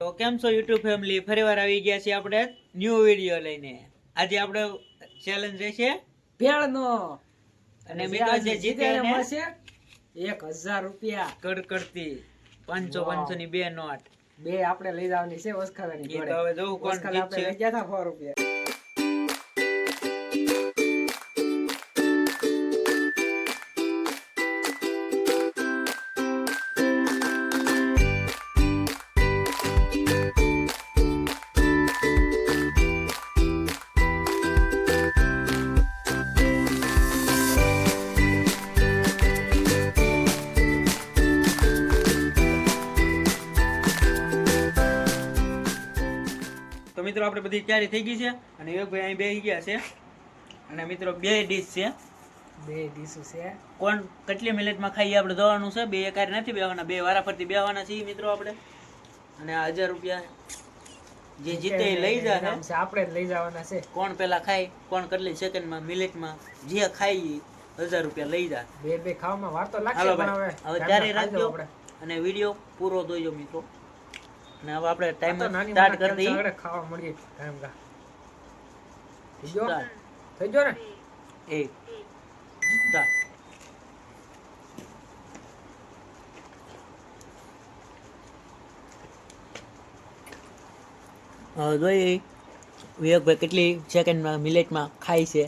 તો કેમ છો યુટ્યુબ ફેમિલી? ફરીવાર આવી ગયા છીએ આપણે ન્યૂ વીડિયો લઈને. આજે આપણે ચેલેન્જ રહેશે ભેળનો. અને મિત્રો જે જીતે મળશે એક હજાર રૂપિયા. કડકડતી પાંચસો. પાંચસો ની બે નોટ. બે આપણે લઈ જવાની છે જોડે હવે જોવું કોણ જીતશે. લઈ ગયા હતા સો રૂપિયા. મિત્રો આપણે બધી તૈયારી થઈ ગઈ છે અને વિવેકભાઈ અહીં બેસી ગયા છે. અને મિત્રો બે ડીશ છે. બે ડીશો છે. કોણ કેટલી મિનિટમાં ખાઈએ આપણે? જોવાનું છે. બે એકાર નથી બેવાના બે વારા ફરતી બેવાના છીએ મિત્રો આપણે. અને હજાર રૂપિયા જે જીતે લઈ જાય આપણે જ લઈ જવાના છે. કોણ પેલા ખાય કોણ કેટલી સેકન્ડમાં મિનિટમાં જે ખાઈ હજાર રૂપિયા લઈ જાય બે બે ખાવામાં વાર તો લાગશે હવે. હવે ત્યારે રાખજો આપણે. અને વીડિયો પૂરો જોઈજો મિત્રો. અને હવે આપણે ટાઈમ સ્ટાર્ટ કરી દઈએ. આપણે ખાવા મળીએ. ટાઈમ કા થઈ ગયો? થઈ ગયો ને? એ. સ્ટાર્ટ જોઈએ વિવેકભાઈ કેટલી સેકન્ડમાં મિલેટમાં ખાય છે.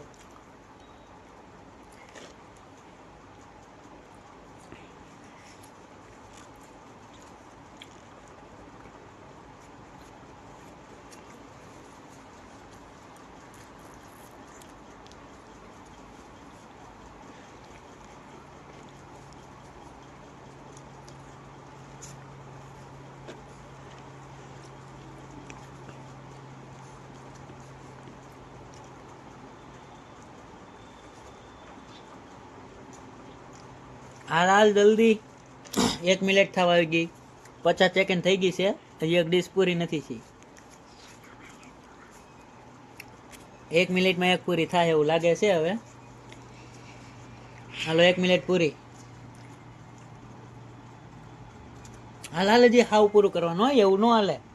હાલ હાલ, જલ્દી. એક મિનિટ થવા આવી ગઈ. પચાસ સેકન્ડ થઈ ગઈ છે. હજી એક ડીશ પૂરી નથી થઈ. એક મિનિટમાં એક પૂરી થાય એવું લાગે છે હવે. હાલો, એક મિનિટ પૂરી. હાલ હાલ, હજી હાવ પૂરું કરવાનું હોય, એવું ન હાલે.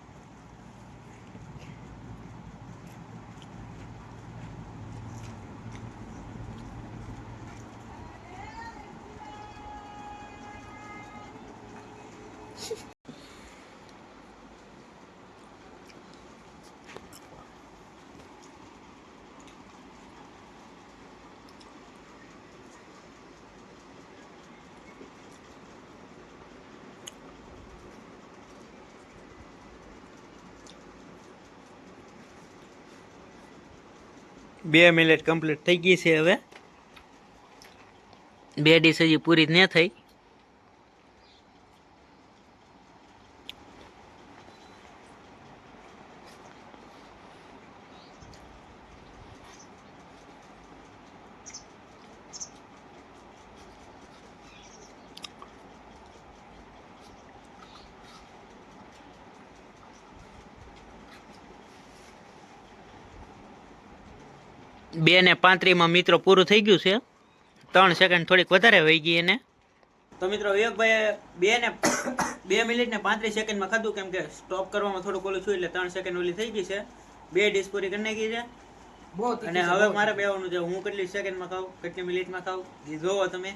બે મિનિટ કમ્પ્લીટ થઈ ગઈ છે હવે. બે ડીશ હજી પૂરી ન થઈ. બે ને પાંત્રીમાં મિત્રો પૂરું થઈ ગયું છે. ત્રણ સેકન્ડ થોડીક વધારે વહી ગઈ એને. તો મિત્રો વિવેકભાઈ બે ને બે મિનિટ ને પાંત્રીસ સેકન્ડમાં ખાધું કેમ કે સ્ટોપ કરવામાં થોડું ઓલું છું એટલે ત્રણ સેકન્ડ ઓલી થઈ ગઈ છે. બે ડીશ પૂરી કરી નાખી છે. અને હવે મારે બેવાનું છે. હું કેટલી સેકન્ડમાં ખાઉં કેટલી મિનિટમાં ખાઉં? એ જોવો તમે.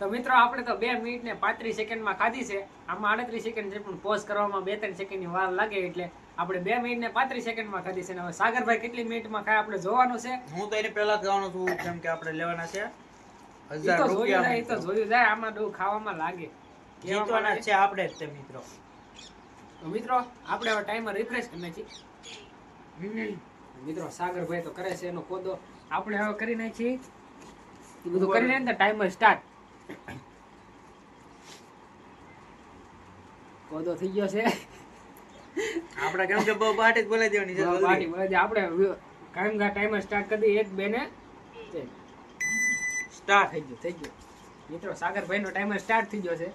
તો મિત્રો આપણે તો બે મિનિટ ને પાંત્રીસ સેકન્ડમાં ખાધી છે. આમાં આડત્રીસ સેકન્ડ છે પણ પોઝ કરવામાં બે ત્રણ સેકન્ડની વાર લાગે એટલે આપણે બે મિનિટ ને પાંત્રીસ સેકન્ડમાં ખાધી છે. હવે સાગરભાઈ કેટલી મિનિટમાં ખાય આપણે જોવાનું છે? હું તો એને પહેલા જ છું કેમ કે આપણે લેવાના છે હજાર તો જોયું તો જોયું જાય આમાં ડો ખાવામાં લાગે. જીતવાના છે આપણે જ તે મિત્રો. તો મિત્રો આપણે હવે ટાઈમર રિફ્રેશ કરી નાખી મિત્રો સાગરભાઈ તો કરે છે એનો કોદો આપણે હવે કરી નાખીએ. એ બધું કરી ટાઈમર સ્ટાર્ટ કોદો થઈ ગયો છે. આપણે કેમ કે બહુ પાર્ટી બોલાઈ દેવાની છે પાર્ટી બોલાઈ દે. આપણે કાયમ ગા ટાઈમર સ્ટાર્ટ કરી દઈએ એક બે ને સ્ટાર્ટ થઈ ગયો થઈ ગયો. મિત્રો સાગરભાઈ નો ટાઈમર સ્ટાર્ટ થઈ ગયો છે.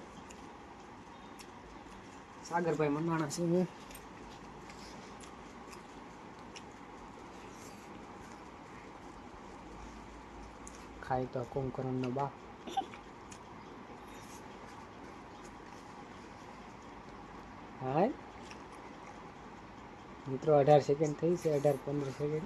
સાગરભાઈ મંડાણા છે હું ખાય તો નો બા હાય. મિત્રો, અઢાર સેકન્ડ થઈ છે, અઢાર પંદર સેકન્ડ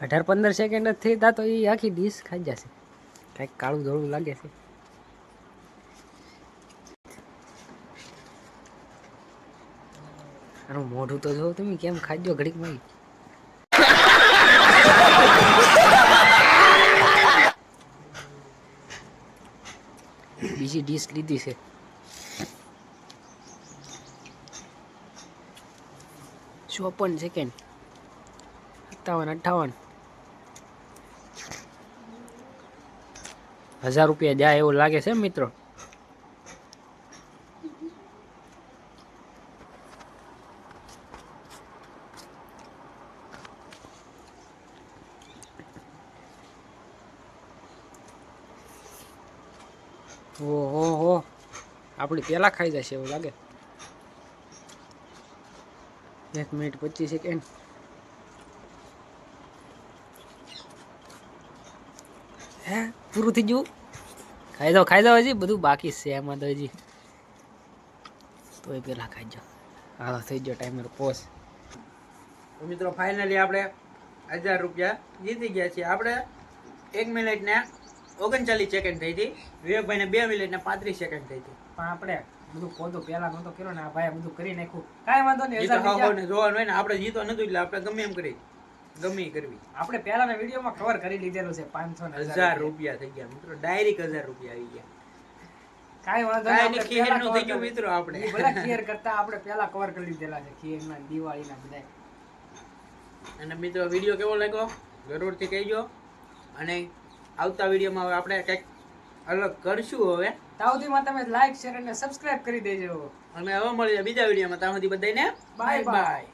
અઢાર પંદર સેકન્ડ જ થઈ, તા તો એ આખી ડીશ ખાઈ જશે. કાંઈક કાળું ધોળું લાગે છે. આનું મોઢું તો જો તમે કેમ ખાજો ઘડીકમાં બીજી ડીશ લીધી છે. ચોપન સેકન્ડ સત્તાવન અઠાવન હજાર રૂપિયા જાય એવું લાગે છે, મિત્રો? ઓહો. હો આપણી પેલા ખાઈ જશે એવું લાગે. એક મિનિટ પચીસ સેકન્ડ હે, પૂરું થઈ ગયું? ખાઈ દો ખાઈ દો હજી. બધું બાકી છે એમાં તો હજી. તોય પેલા ખાઈ જાઓ. હાલો, થઈ ગયો ટાઈમર પોસ મિત્રો ફાઇનલી આપણે હજાર રૂપિયા જીતી ગયા છીએ. આપણે એક મિનિટ ને ઓગણચાલીસ સેકન્ડ થઈ હતી. વિવેકભાઈને બે મિનિટ ને પાંત્રીસ સેકન્ડ થઈ હતી. પણ આપણે બધું પોતું પેલા નતો કર્યો ને આ ભાઈ બધું કરી નાખ્યું. કાંઈ વાંધો નહીં જોવાનું હોય ને આપણે જીતો નતું એટલે આપણે ગમે એમ કરી ગમે કરવી. આપણે પહેલાના વિડીયોમાં કવર કરી લીધેલું છે પાંચસો ને હજાર રૂપિયા. થઈ ગયા મિત્રો ડાયરેક્ટ હજાર રૂપિયા આવી ગયા. કાંઈ વાંધો નહીં નહીં, આપણે થઈ ગયું મિત્રો આપણે. કરી- ખીર કરતા આપણે પહેલા કવર કરી લીધેલા છે દિવાળી બધા અને મિત્રો વીડિયો કેવો લાગ્યો? જરૂરથી કહેજો. અને આવતા વિડીયોમાં હવે આપણે કંઈક અલગ કરશું હવે. તાવધીમાં તમે લાઈક શેર અને સબસ્ક્રાઇબ કરી દેજો. અને હવે મળીએ બીજા વિડીયોમાં. ત્યાં સુધી બધાને બાય બાય